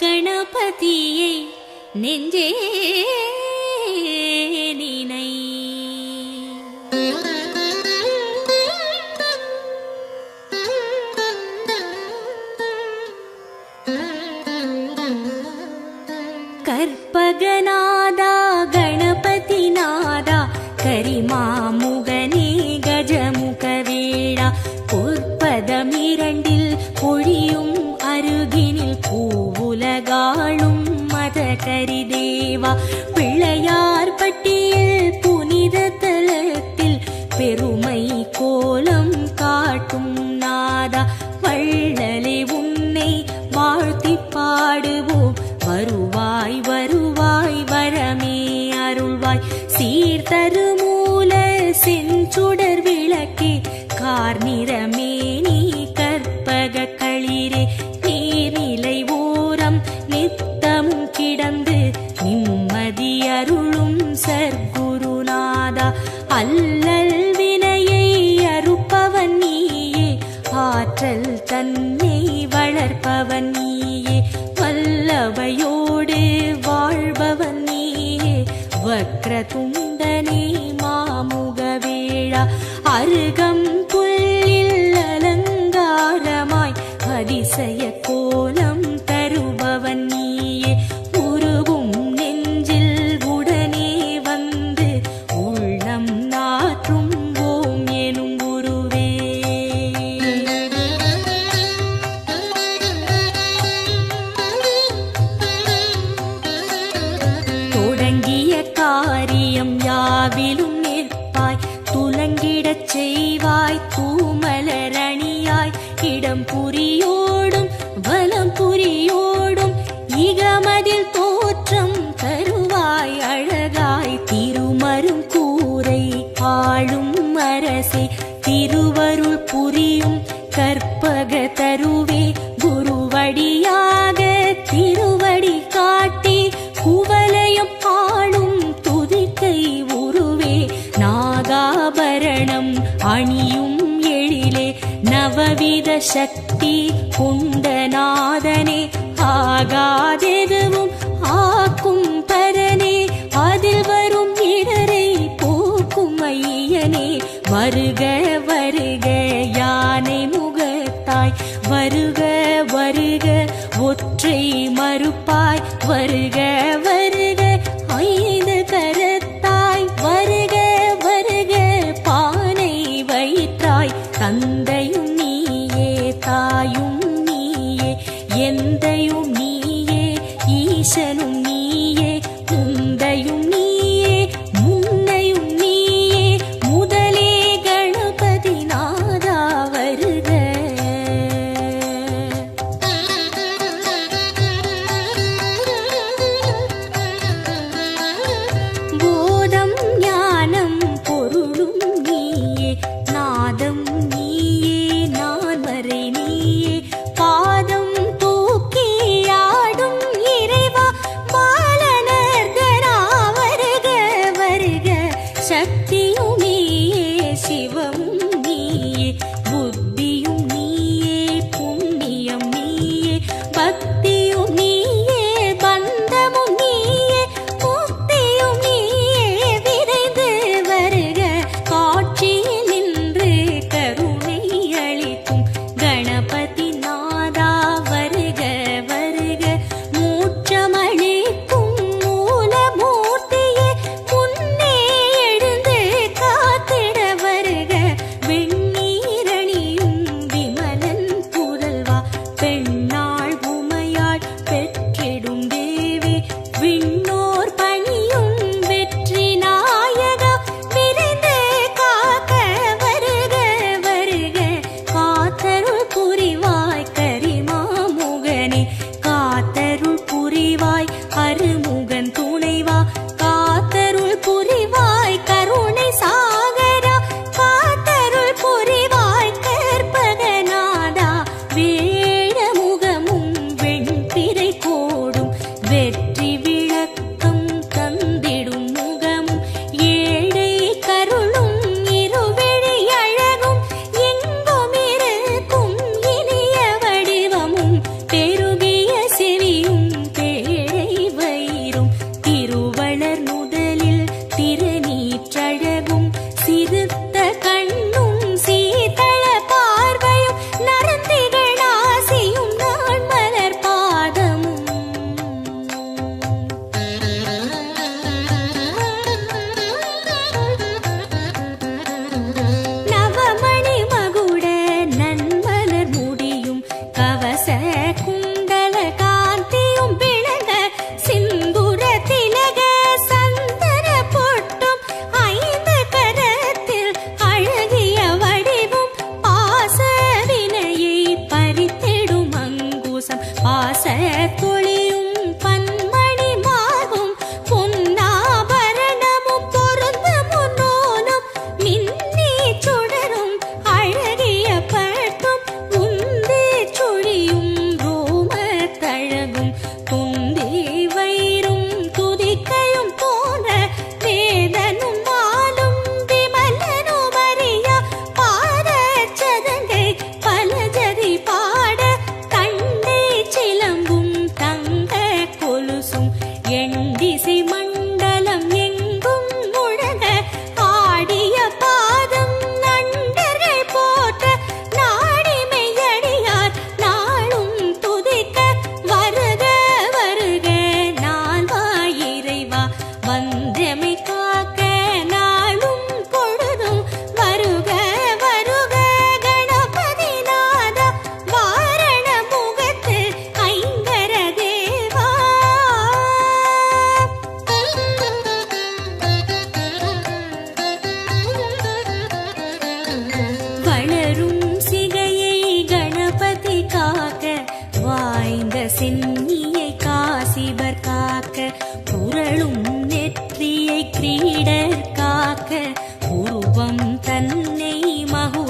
गणपतिै निजे வக்ரதுண்டனே மாமுகவேளா அருகம் புரியோடும் வலம் புரியோடும் இகமதில் தோற்றம் தருவாய் அழகாய். திருமரும் கூரை ஆளும் அரசே திருவருள் புரியும் கற்பக தருவே. குருவடியாக திருவடி காட்டி குவலயம் ஆளும் துதிக்கை உருவே. நாகாபரணம் அணியும் எழிலே நவவித சக்தி மூர்த்தி குண்டநாதனே ஆகாதெதுவும் ஆக்கும் பரனே அதில் வரும் இடரை போக்கும் ஐயனே வருக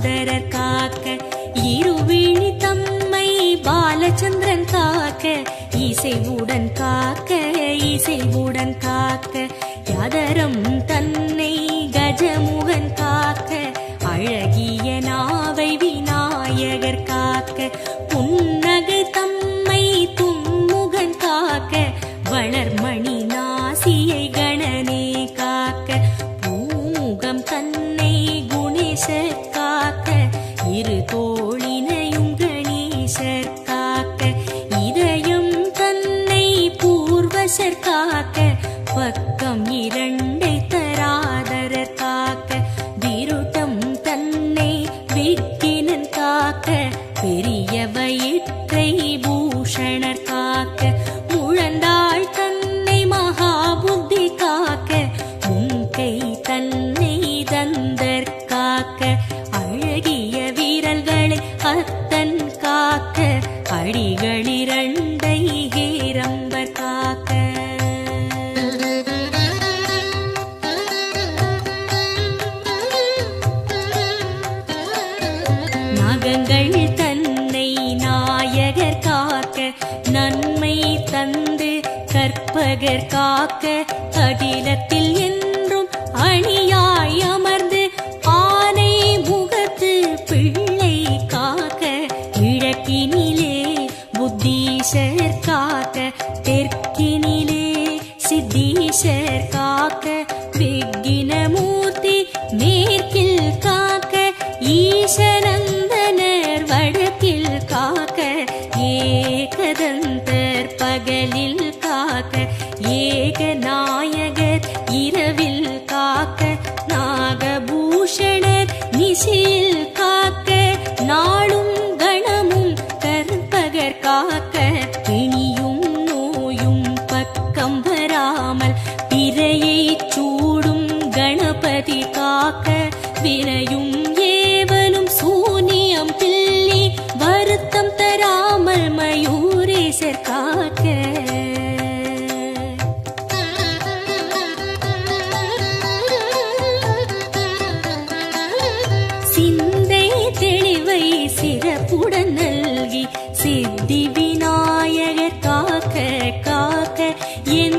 சகோதரர் காக்க இருவிழி தம்மை பாலச்சந்திரன் காக்க இசைவுடன் காக்க இசைவுடன் காக்க யாதரம் தன் பார்க்க பக்கம் இரண்டு நிழற் காக்க அகிலத்தில் in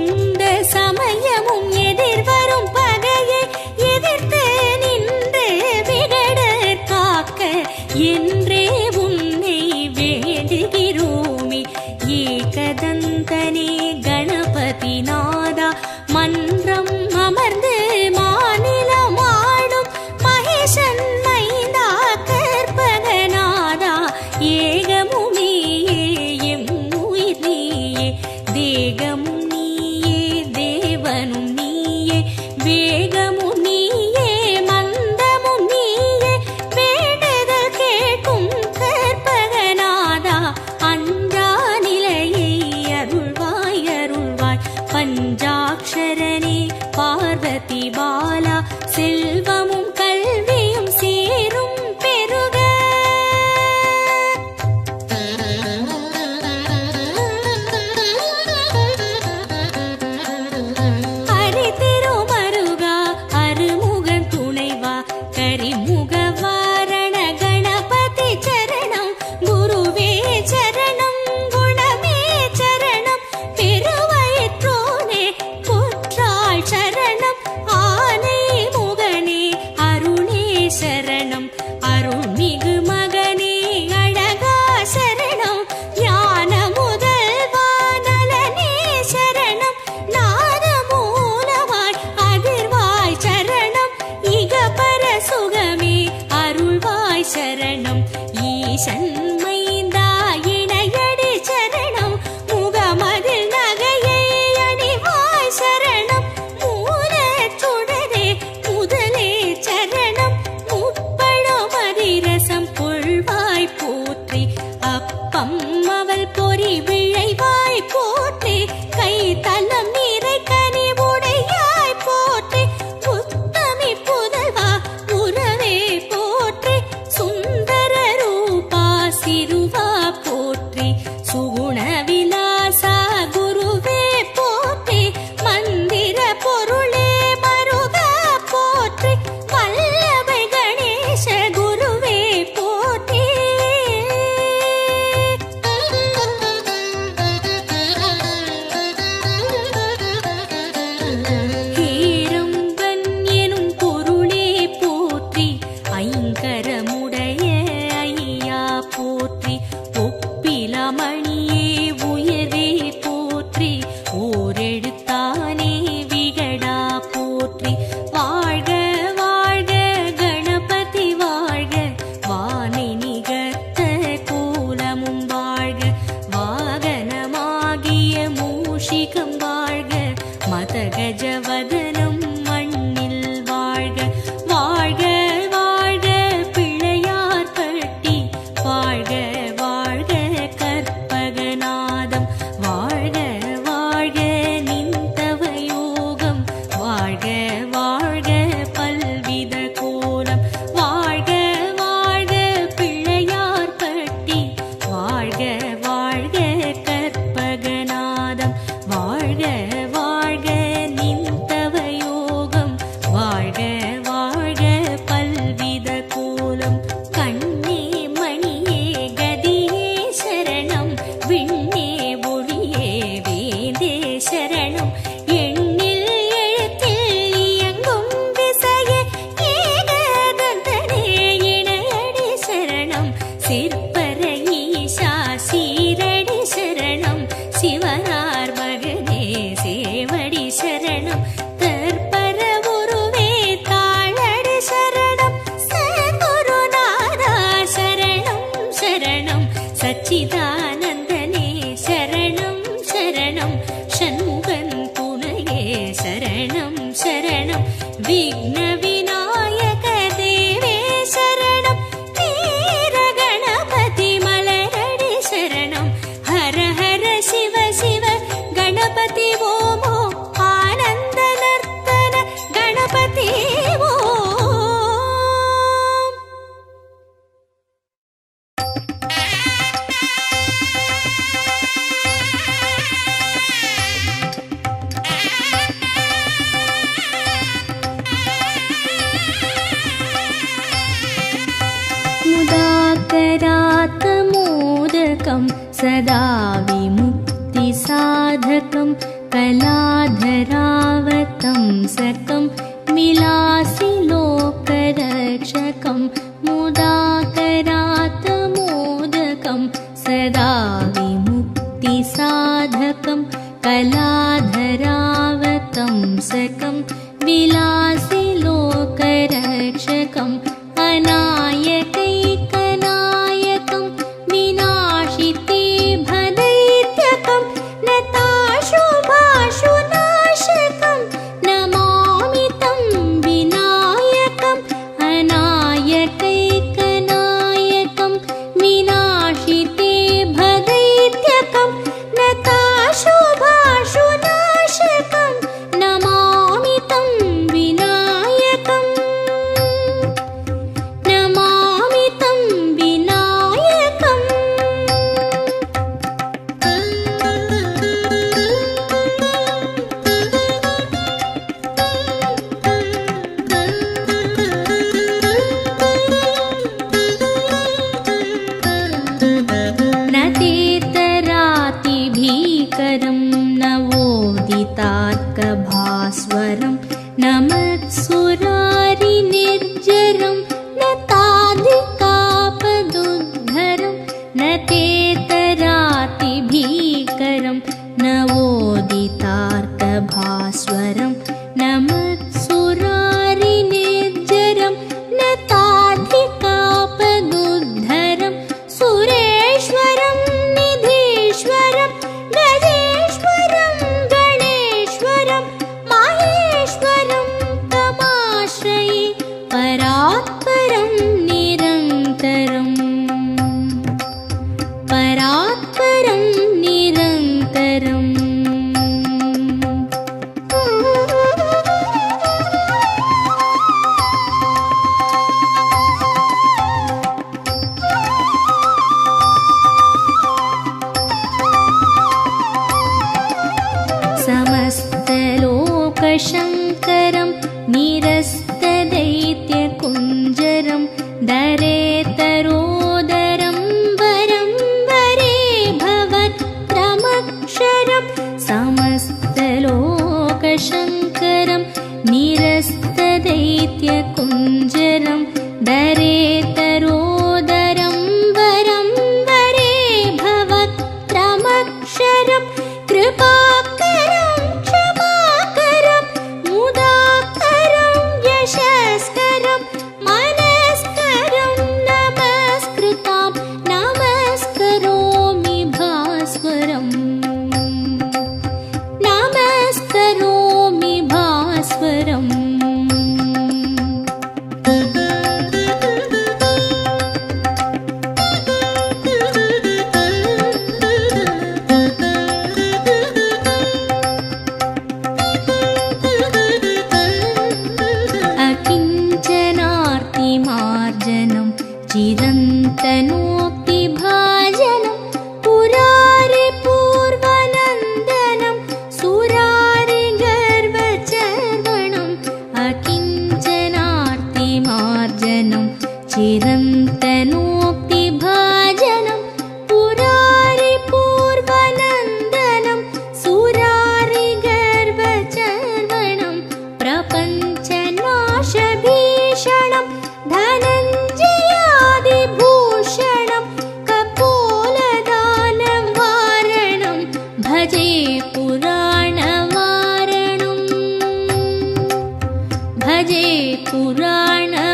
भजे पुराणवारणम्